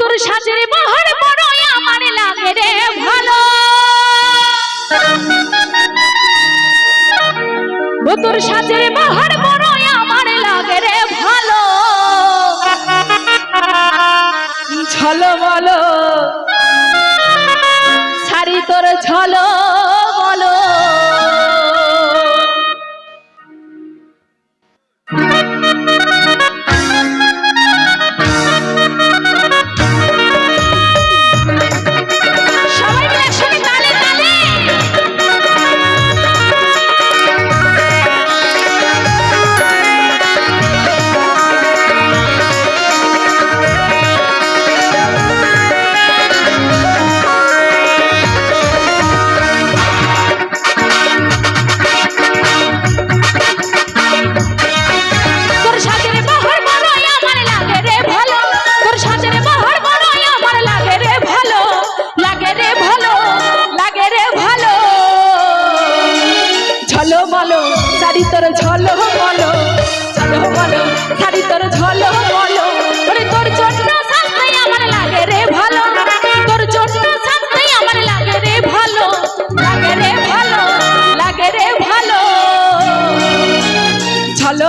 তোর সাজের বাহার বড় আমার লাগে রে ভালো। তোর সাজের বাহার বড় আমার লাগে রে ভালো। ছলো বলো শাড়ি তোর ছলো বলো ঝলো বলো শাড়ি তোর ঝলো বলো, ঝলো তোর ঝলো বলো। তোর জন্য সাজতেই আমার লাগে রে ভালো, তোর জন্য সাজতেই আমার লাগে রে ভালো, লাগে রে ভালো, লাগে রে ভালো। ঝলো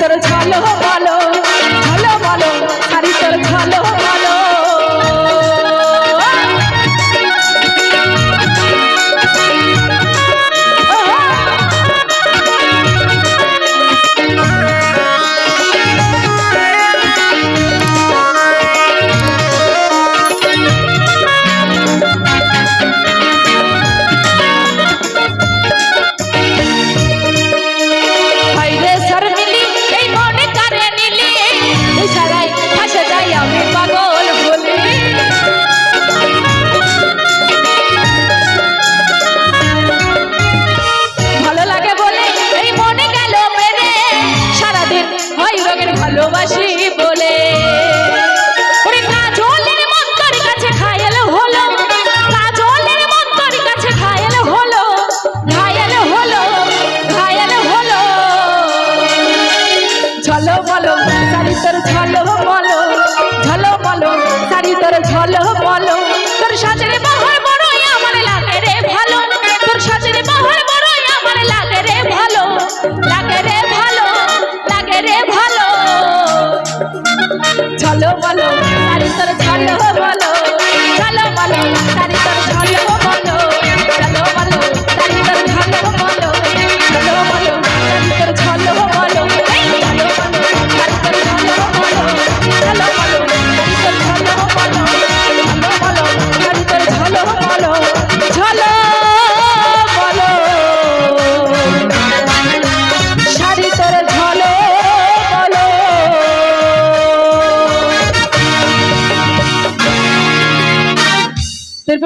তোর ছল বলো বলো del